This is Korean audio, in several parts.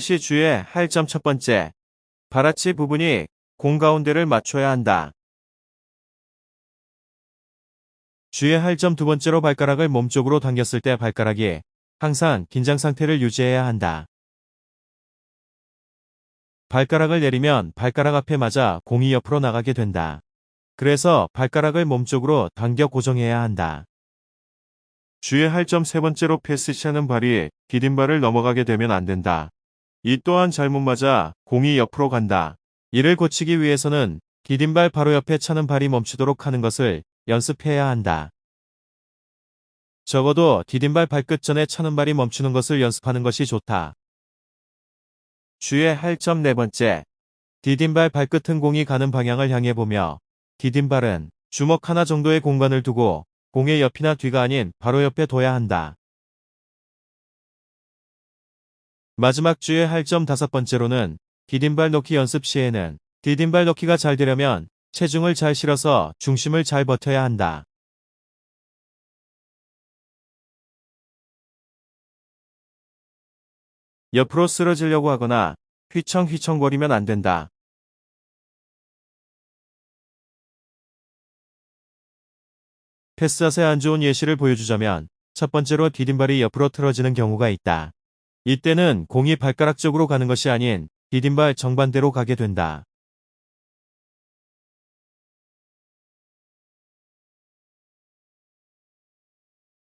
시 주의해야 할점 첫 번째. 발아치 부분이 공 가운데를 맞춰야 한다. 주의해야 할점 두 번째로 발가락을 몸쪽으로 당겼을 때 발가락이 항상 긴장 상태를 유지해야 한다. 발가락을 내리면 발가락 앞에 맞아 공이 옆으로 나가게 된다. 그래서 발가락을 몸쪽으로 당겨 고정해야 한다. 주의할 점 세 번째로 패스시하는 발이 디딤발을 넘어가게 되면 안 된다. 이 또한 잘못 맞아 공이 옆으로 간다. 이를 고치기 위해서는 디딤발 바로 옆에 차는 발이 멈추도록 하는 것을 연습해야 한다. 적어도 디딤발 발끝 전에 차는 발이 멈추는 것을 연습하는 것이 좋다. 주의할 점 네 번째. 디딤발 발끝은 공이 가는 방향을 향해 보며 디딤발은 주먹 하나 정도의 공간을 두고 공의 옆이나 뒤가 아닌 바로 옆에 둬야 한다. 마지막 주의 할 점 다섯 번째로는 디딤발 놓기 연습 시에는 디딤발 놓기가 잘 되려면 체중을 잘 실어서 중심을 잘 버텨야 한다. 옆으로 쓰러지려고 하거나 휘청휘청거리면 안 된다. 패스 자세 안 좋은 예시를 보여주자면 첫 번째로 디딤발이 옆으로 틀어지는 경우가 있다. 이때는 공이 발가락 쪽으로 가는 것이 아닌 디딤발 정반대로 가게 된다.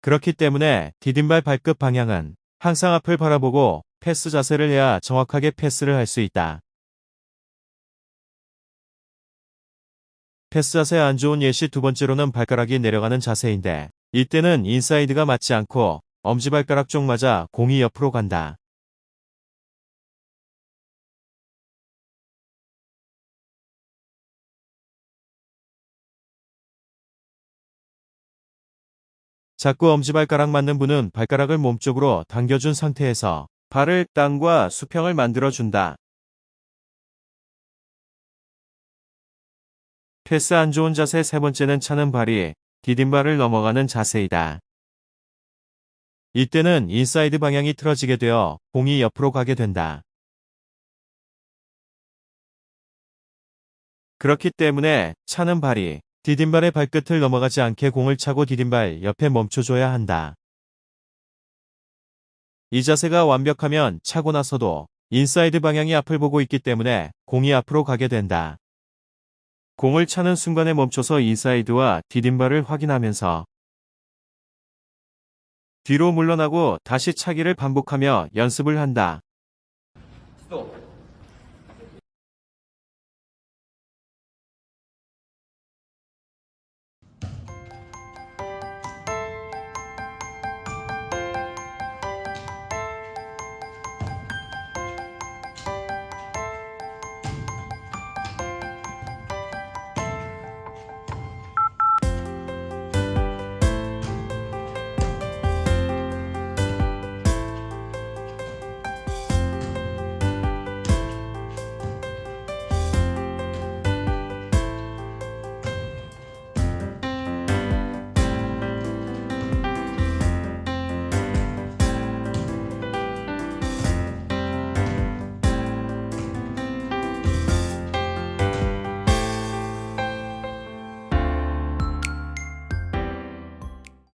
그렇기 때문에 디딤발 발끝 방향은 항상 앞을 바라보고 패스 자세를 해야 정확하게 패스를 할 수 있다. 패스 자세 안 좋은 예시 두 번째로는 발가락이 내려가는 자세인데 이때는 인사이드가 맞지 않고 엄지발가락 쪽 맞아 공이 옆으로 간다. 자꾸 엄지발가락 맞는 분은 발가락을 몸쪽으로 당겨준 상태에서 발을 땅과 수평을 만들어준다. 패스 안 좋은 자세 세 번째는 차는 발이 디딤발을 넘어가는 자세이다. 이때는 인사이드 방향이 틀어지게 되어 공이 옆으로 가게 된다. 그렇기 때문에 차는 발이 디딤발의 발끝을 넘어가지 않게 공을 차고 디딤발 옆에 멈춰줘야 한다. 이 자세가 완벽하면 차고 나서도 인사이드 방향이 앞을 보고 있기 때문에 공이 앞으로 가게 된다. 공을 차는 순간에 멈춰서 인사이드와 디딤발을 확인하면서 뒤로 물러나고 다시 차기를 반복하며 연습을 한다. 스톱.